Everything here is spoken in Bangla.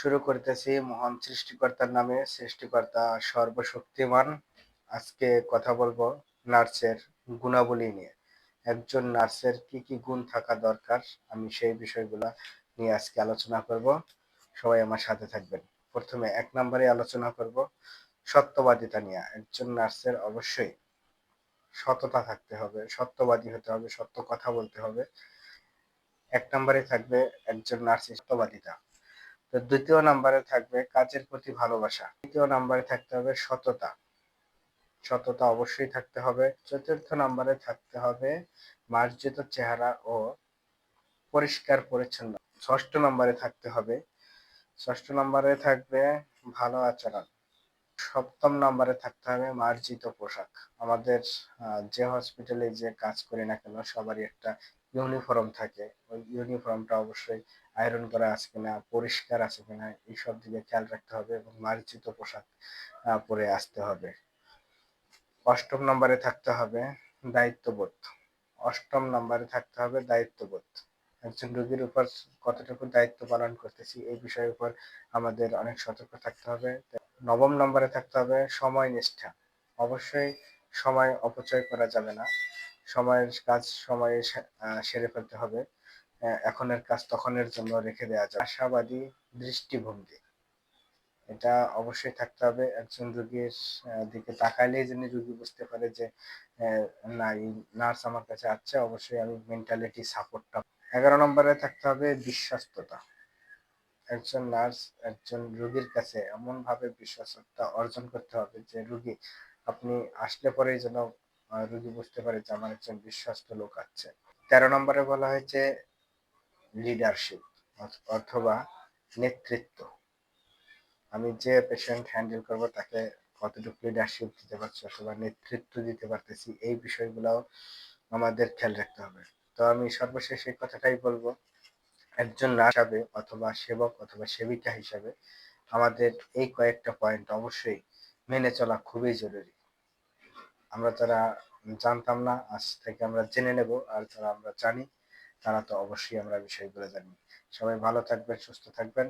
শুরু করতেছি মহান সৃষ্টিকর্তার নামে। সৃষ্টিকর্তা সর্বশক্তিমান। আজকে কথা বলব নার্সের গুণাবলী নিয়ে। একজন নার্সের কি কি গুণ থাকা দরকার আমি সেই বিষয়গুলো নিয়ে আজকে আলোচনা করব। সবাই আমার সাথে থাকবেন। প্রথমে এক নম্বরে আলোচনা করব সত্যবাদিতা নিয়ে। একজন নার্সের অবশ্যই সততা থাকতে হবে, সত্যবাদী হতে হবে, সত্য কথা বলতে হবে। এক নম্বরে থাকবে একজন নার্সের সত্যবাদিতা। তো দ্বিতীয় নাম্বারে থাকবে কাজের প্রতি ভালোবাসা। তৃতীয় নাম্বারে থাকতে হবে সততা। সততা অবশ্যই থাকতে হবে। চতুর্থ নাম্বারে থাকতে হবে মার্জিত চেহারা ও পরিষ্কার পরিচ্ছন্ন। ষষ্ঠ নাম্বারে থাকতে হবে। ষষ্ঠ নম্বরে থাকবে ভালো আচরণ। সপ্তম নাম্বারে থাকতে হবে মার্জিত পোশাক। আমাদের যে হসপিটালে যে কাজ করি না কেন, সবারই একটা ইউনিফর্ম থাকে, ওই ইউনিফর্মটা অবশ্যই আয়রন করা আছে কিনা, পরিষ্কার আছে কিনা, এইসব দিকে খেয়াল রাখতে হবে এবং মার্জিত পোশাক পরে আসতে হবে। অষ্টম নম্বরে থাকতে হবে দায়িত্ববোধ। অষ্টম নম্বরে থাকতে হবে দায়িত্ববোধ। একজন রোগীর উপর কতটুকু দায়িত্ব পালন করতেছি এই বিষয়ের উপর আমাদের অনেক সতর্ক থাকতে হবে। নবম নম্বরে থাকতে হবে সময় নিষ্ঠা অবশ্যই সময় অপচয় করা যাবে না। সময়ের কাজ সময়ে সেরে ফেলতে হবে। এখনের কাজ তখনের জন্য রেখে দেওয়া যায় আশাবাদী দৃষ্টিভঙ্গি। এটা অবশ্যই থাকতে হবে। একজন রোগীর দিকে তাকাইলেই যেন রোগী বুঝতে পারে যে না এই নার্স আমার কাছে আছে, অবশ্যই আমি মেন্টালিটি সাপোর্টটা। এগারো নম্বরে থাকতে হবে বিশ্বস্ততা। একজন নার্স, একজন রোগীর কাছে এমনভাবে বিশ্বস্ততা অর্জন করতে হবে যে, রোগী আপনি আসলে পরেই যেন রোগী বুঝতে পারে যে আমার একজন বিশ্বস্ত লোক আছে। তেরো নম্বরে বলা হয়েছে লিডারশিপ অথবা নেতৃত্ব। আমি যে পেশেন্ট হ্যান্ডেল করব, তাকে কতটুকু লিডারশিপ দিতে পারছি অথবা নেতৃত্ব দিতে পারতেছি, এই বিষয়গুলো আমাদের খেয়াল রাখতে হবে। তো আমি সর্বশেষ এই কথাটাই বলব, একজন নার্স হিসাবে অথবা সেবক অথবা সেবিকা হিসাবে আমাদের এই কয়েকটা পয়েন্ট অবশ্যই মেনে চলা খুবই জরুরি। আমরা যারা জানতাম না, আজ থেকে আমরা জেনে নেব আর যারা আমরা জানি তারা তো অবশ্যই আমরা বিষয়গুলো জানি। সবাই ভালো থাকবেন, সুস্থ থাকবেন।